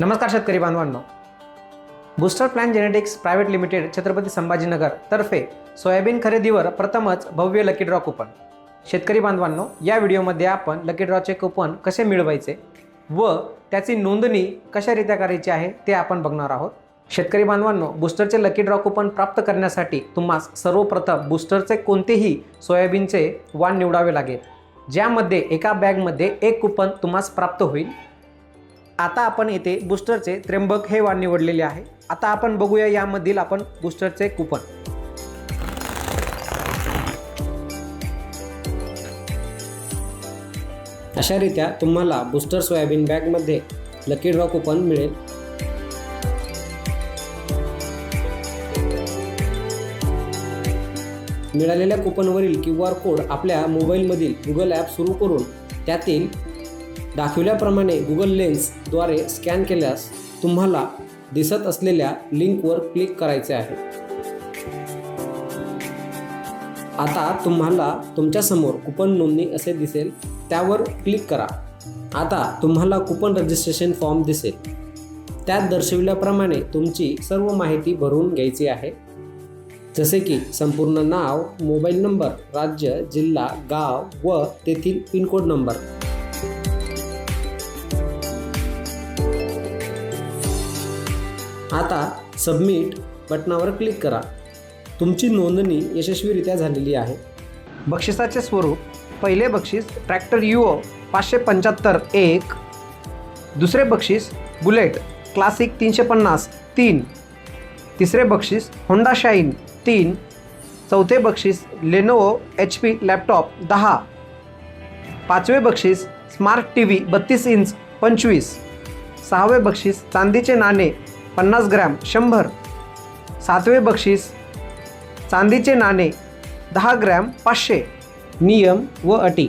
नमस्कार शेतकरी बांधवांनो. Booster plan genetics private limited Chhatrapati Sambhajinagar तर्फे सोयाबीन खरेदीवर प्रथमच भव्य लकी ड्रॉ कुपन शेतकरी बांधवांनो या व्हिडिओमध्ये आपण लकी ड्रॉचे कुपन कसे मिळवायचे व त्याची नोंदणी कशारित्या करायची आहे ते आपण बघणार आहोत. शेतकरी बांधवांनो बूस्टरचे लकी ड्रॉ कुपन प्राप्त करण्यासाठी तुम्हाला सर्वप्रथम बूस्टरचे कोणतेही सोयाबीनचे वाण निवडावे लागेल. ज्यामध्ये एका बॅगमध्ये एक कुपन तुम्हाला प्राप्त होईल. आता आपण येथे बूस्टरचे त्र्यंबक हे वाण निवडलेले आहे. आता आपण बघूया यामधील आपण बूस्टरचे कुपन. अशारित्या तुम्हाला बूस्टर सोयाबीन बॅगमध्ये लकी ड्रॉ कुपन मिळेल. मिळालेल्या कुपनवरील क्यू आर कोड आपल्या मोबाईलमधील गुगल ॲप सुरू करून त्यातील दाखविल्याप्रमाणे गुगल लेन्सद्वारे स्कॅन केल्यास तुम्हाला दिसत असलेल्या लिंकवर क्लिक करायचे आहे. आता तुम्हाला तुमच्यासमोर कुपन नोंदणी असे दिसेल त्यावर क्लिक करा. आता तुम्हाला कुपन रजिस्ट्रेशन फॉर्म दिसेल. त्यात दर्शविल्याप्रमाणे तुमची सर्व माहिती भरून घ्यायची आहे. जसे की संपूर्ण नाव मोबाईल नंबर राज्य जिल्हा गाव व तेथील पिनकोड नंबर. आता सबमिट बटनावर क्लिक करा. तुमची नोंदणी यशस्वीरित्या झालेली आहे. बक्षिसाचे स्वरूप पहिले बक्षीस ट्रॅक्टर युओ पाचशे पंच्याहत्तर एक दुसरे बक्षीस बुलेट क्लासिक तीनशे पन्नास तीन तिसरे बक्षीस होंडा शाईन तीन चौथे बक्षीस लेनोवो एच पी लॅपटॉप दहा पाचवे बक्षीस स्मार्ट टी व्ही बत्तीस इंच पंचवीस सहावे बक्षीस चांदीचे नाणे पन्नास ग्रॅम शंभर. सातवे बक्षीस चांदीचे नाणे दहा ग्रॅम पाचशे. नियम व अटी.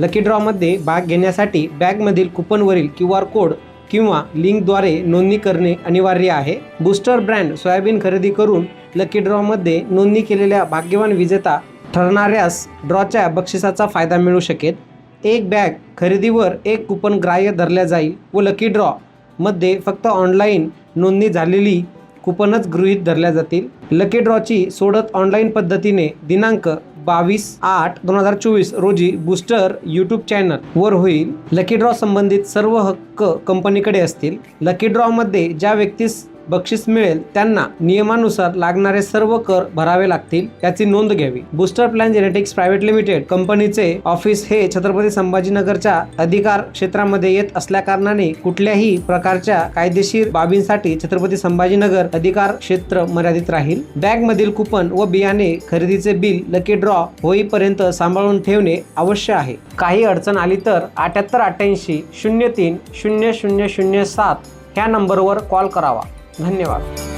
लकी ड्रॉमध्ये भाग घेण्यासाठी बॅगमधील कुपनवरील क्यू आर कोड किंवा लिंकद्वारे नोंदणी करणे अनिवार्य आहे. बूस्टर ब्रँड सोयाबीन खरेदी करून लकी ड्रॉमध्ये नोंदणी केलेल्या भाग्यवान विजेता ठरणाऱ्यास ड्रॉच्या बक्षिसाचा फायदा मिळू शकेल. एक बॅग खरेदीवर एक कुपन ग्राह्य धरल्या जाईल व लकी ड्रॉ मध्ये फक्त ऑनलाईन नोंदणी झालेली कुपनच गृहीत धरल्या जातील. लकी ड्रॉची सोडत ऑनलाईन पद्धतीने दिनांक बावीस आठ दोन हजार चोवीस रोजी बूस्टर यूट्यूब चॅनल वर होईल. लकी ड्रॉ संबंधित सर्व हक्क कंपनीकडे असतील. लकी ड्रॉमध्ये ज्या व्यक्तीस बक्षीस मिळेल त्यांना नियमानुसार लागणारे सर्व कर भरावे लागतील याची नोंद घ्यावी. Booster Plan Genetics Private Limited कंपनीचे ऑफिस हे छत्रपती संभाजीनगरच्या अधिकार क्षेत्रामध्ये येत असल्याकारणाने कुठल्याही प्रकारच्या कायदेशीर बाबींसाठी छत्रपती संभाजीनगर अधिकार क्षेत्र मर्यादित राहील. बॅगमधील कुपन व बियाणे खरेदीचे बिल लकी ड्रॉ होईपर्यंत सांभाळून ठेवणे आवश्यक आहे. काही अडचण आली तर अठ्याहत्तर अठ्ठ्याऐंशी शून्य तीन शून्य शून्य शून्य सात ह्या नंबरवर कॉल करावा. धन्यवाद.